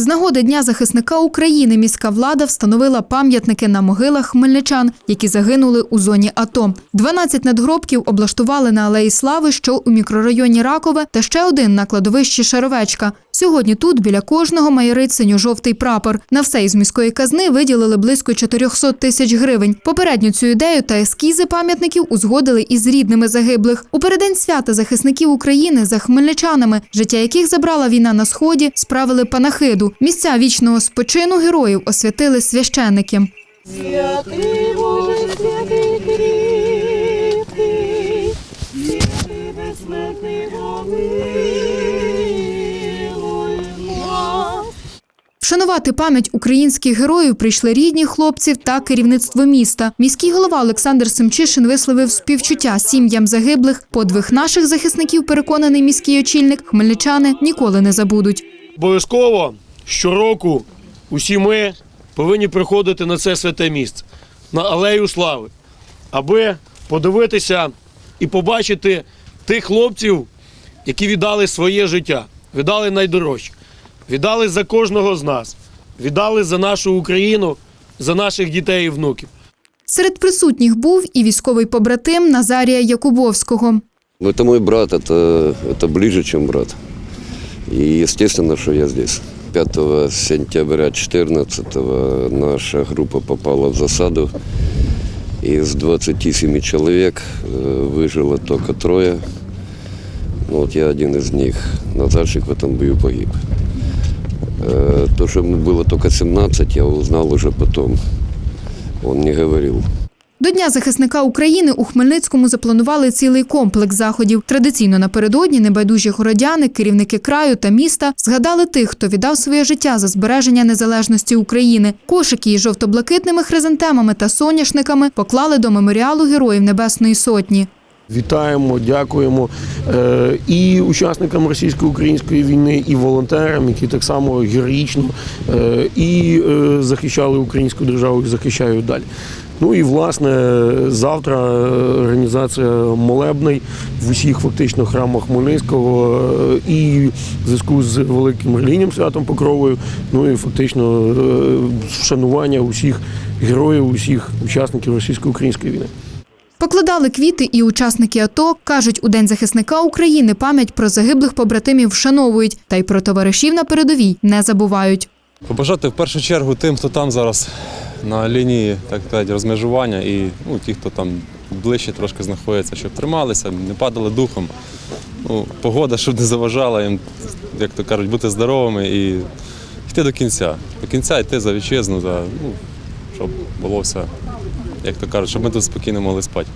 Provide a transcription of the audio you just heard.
З нагоди Дня захисника України міська влада встановила пам'ятники на могилах хмельничан, які загинули у зоні АТО. 12 надгробків облаштували на Алеї Слави, що у мікрорайоні Ракове, та ще один на кладовищі Шаровечка. Сьогодні тут біля кожного майорить синьо-жовтий прапор. На все із міської казни виділили близько 400 тисяч гривень. Попередню цю ідею та ескізи пам'ятників узгодили із рідними загиблих. У переддень свята захисників України за хмельничанами, життя яких забрала війна на сході, справили панахиду. Місця вічного спочину героїв освятили священники. Святий Боже, святий кріпкий, святий безсмертний помилуй Вшанувати пам'ять українських героїв прийшли рідні хлопців та керівництво міста. Міський голова Олександр Семчишин висловив співчуття сім'ям загиблих. Подвиг наших захисників, переконаний міський очільник, хмельничани ніколи не забудуть. Обов'язково щороку усі ми повинні приходити на це святе місце, на Алею Слави, аби подивитися і побачити тих хлопців, які віддали своє життя, віддали найдорожче, віддали за кожного з нас, віддали за нашу Україну, за наших дітей і внуків. Серед присутніх був і військовий побратим Назарія Якубовського. Ну, Это мой брат, это, это ближе, чем брат. И естественно, что я здесь. 5 сентября 14 наша группа попала в засаду. Из 27 человек э, выжило только трое. Ну, вот я один из них. Назарчик в этом бою погиб. то, что ему было только 17, я узнал уже потом. Он не говорил. До Дня захисника України у Хмельницькому запланували цілий комплекс заходів. Традиційно напередодні небайдужі городяни, керівники краю та міста згадали тих, хто віддав своє життя за збереження незалежності України. Кошики із жовто-блакитними хризантемами та соняшниками поклали до меморіалу Героїв Небесної Сотні. Вітаємо, дякуємо е, і учасникам російсько-української війни, і волонтерам, які так само героїчно е, і е, захищали українську державу, і захищають далі. Ну і власне завтра організація молебний в усіх фактично храмах Хмельницького і в зв'язку з великим релігійним святом Покровою. Ну і фактично вшанування усіх героїв, усіх учасників російсько-української війни. Покладали квіти і учасники АТО кажуть, у День захисника України пам'ять про загиблих побратимів вшановують, та й про товаришів на передовій не забувають. Побажати в першу чергу тим, хто там зараз на лінії так сказати, розмежування, і ну, ті, хто там ближче трошки знаходиться, щоб трималися, не падали духом. Ну, погода, щоб не заважала їм, як то кажуть, бути здоровими і йти до кінця. До кінця йти за вітчизну, за, ну, щоб було все, як то кажуть, щоб ми тут спокійно могли спати.